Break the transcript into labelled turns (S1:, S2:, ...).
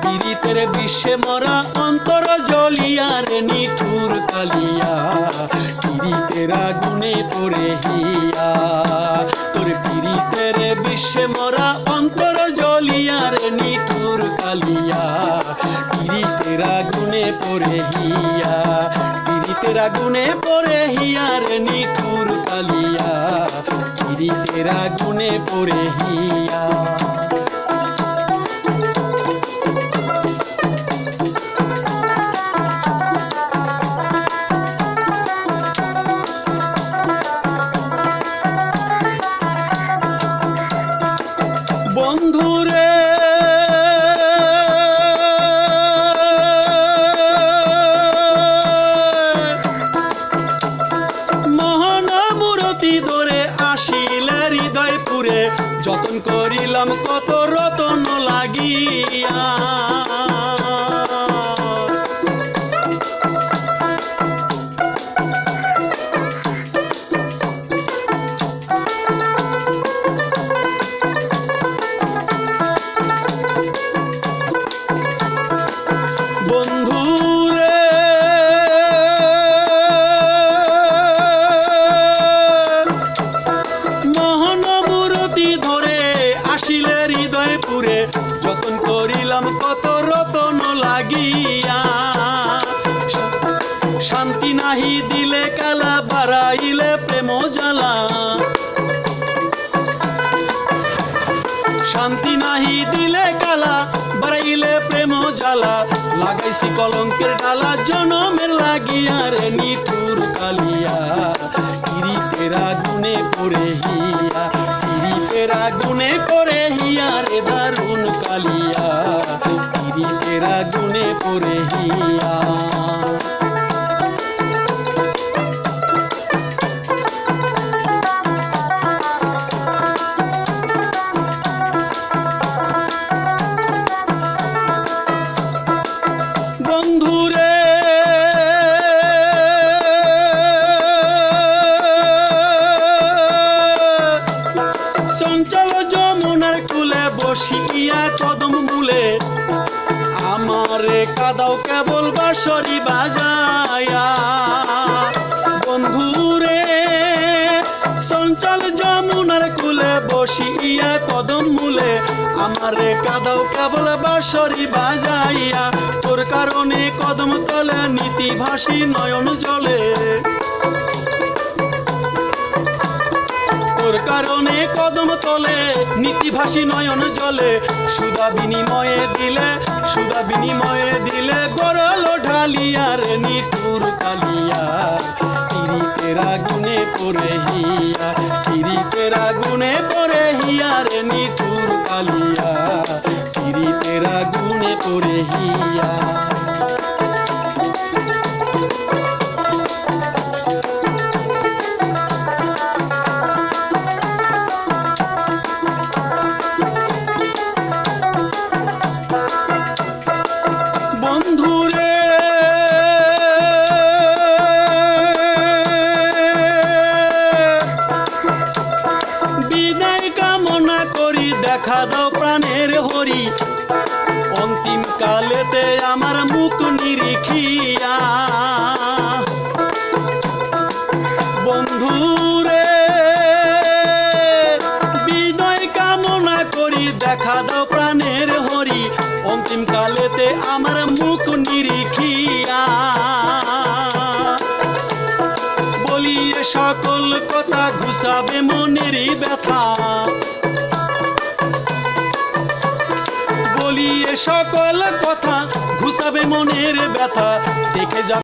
S1: পীড়িতের বিশ্বে মরা অন্তর জলিয়ার নিঠুর কালিয়া। পীড়িতের আগুনে পড়ে হিয়া। তোর পীড়িতের বিশ্বে মরা অন্তর জলিয়ার নিঠুর কালিয়া। পীড়িতের আগুনে পড়ে হিয়া। পীড়িতের আগুনে পড়ে হিয়ার নিঠুর কালিয়া। পীড়িতের আগুনে পড়ে হিয়া। বন্ধুরে। মহানামূরতি ধরে আসিলে হৃদয়পুরে যতন করিলাম কত রতন লাগিয়া। করিলাম কত রতন লাগিয়া। শান্তি নাহি দিলে কালা বাড়াইলে প্রেম জ্বালা। শান্তি নাহি দিলে কালা বাড়াইলে প্রেম জ্বালা। লাগাইছি কলঙ্কের ডালা জনমের লাগিয়া রে নিঠুর কালিয়া। কিরিতের আগুনে পড়ে হিয়া কিরিতের আগুনে পড়ে হিয়া রে দারুণ কালিয়া। কিরিতের আগুনে পড়ে হিয়া। বন্ধুরে চঞ্চল যমুনার কুলে বসিয়া কদম মূলে। আমারে কাদাও কেবল বাঁশরি বাজায়া। বন্ধুরে, চঞ্চল যমুনার কুলে বসিয়া কদম মূলে। আমারে কাদাও কেবল বাঁশরি বাজাইয়া। তোর কারণে কদম তলে নীতি ভাসি নয়ন জলে। তোর কারণে কদম তলে নীতিভাসী নয়ন জলে, সুদা বিনিময়ে দিলে, সুদা বিনিময়ে দিলে গরল ঢালিয়ার, নিঠুর কালিয়া তিরিতের আগুনে পড়ে হিয়া, তিরিতের আগুনে পড়ে হিয়ার, নিঠুর কালিয়া। তিরিতের আগুনে পড়ে হিয়া। দেখা দাও প্রাণের হরি। অন্তিম কালেতে আমার মুখ নিরিখিয়া। বন্ধুরে, বিনয় কামনা করি দেখা দাও প্রাণের হরি। অন্তিম কালেতে আমার মুখ নিরিখিয়া। সকল কথা ঘুষাবে মনের ব্যথা দেখে যা